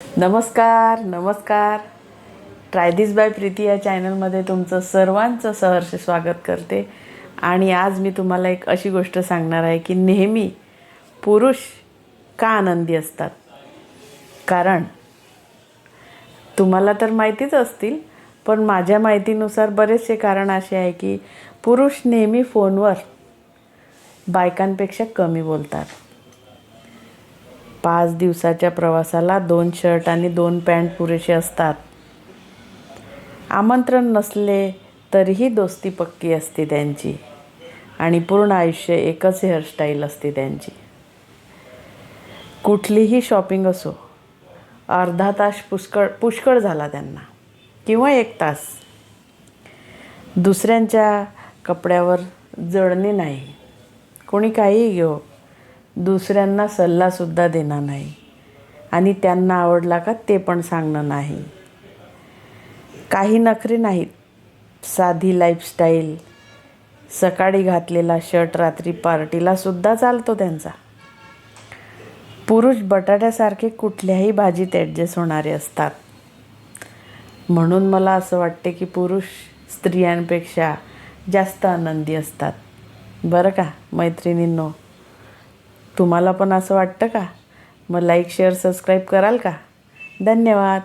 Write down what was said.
नमस्कार नमस्कार. Try this by Preeti या चॅनलमध्ये तुमचं सर्वांचं सहर्ष स्वागत करते. आणि आज मी तुम्हाला एक अशी गोष्ट सांगणार आहे की नेहमी पुरुष का आनंदी असतात? कारण तुम्हाला तर माहितीच असतील पण माझ्या माहितीनुसार बरेचसे कारण असे आहे की पुरुष नेहमी फोनवर बायकांपेक्षा कमी बोलतात. पाच दिवसाच्या प्रवासाला दोन शर्ट आणि दोन पॅन्ट पुरेसे असतात. आमंत्रण नसले तरीही दोस्ती पक्की असते त्यांची आणि पूर्ण आयुष्य एकच हेअरस्टाईल असते त्यांची. कुठलीही शॉपिंग असो अर्धा तास पुष्कळ पुष्कळ झाला त्यांना किंवा एक तास. दुसऱ्यांच्या कपड्यावर जळणे नाही. कोणी काहीही घेऊ दुसऱ्यांना सल्लासुद्धा देणार नाही. आणि त्यांना आवडला का ते पण सांगणं नाही. काही नखरे नाहीत. साधी लाईफस्टाईल सकाळी घातलेला शर्ट रात्री पार्टीलासुद्धा चालतो त्यांचा. पुरुष बटाट्यासारखे कुठल्याही भाजीत ॲडजस्ट होणारे असतात. म्हणून मला असं वाटते की पुरुष स्त्रियांपेक्षा जास्त आनंदी असतात. बरं का मैत्रिणींनो? तुम्हाला पण असं वाटतं का? मग लाईक शेअर सबस्क्राईब कराल का? धन्यवाद.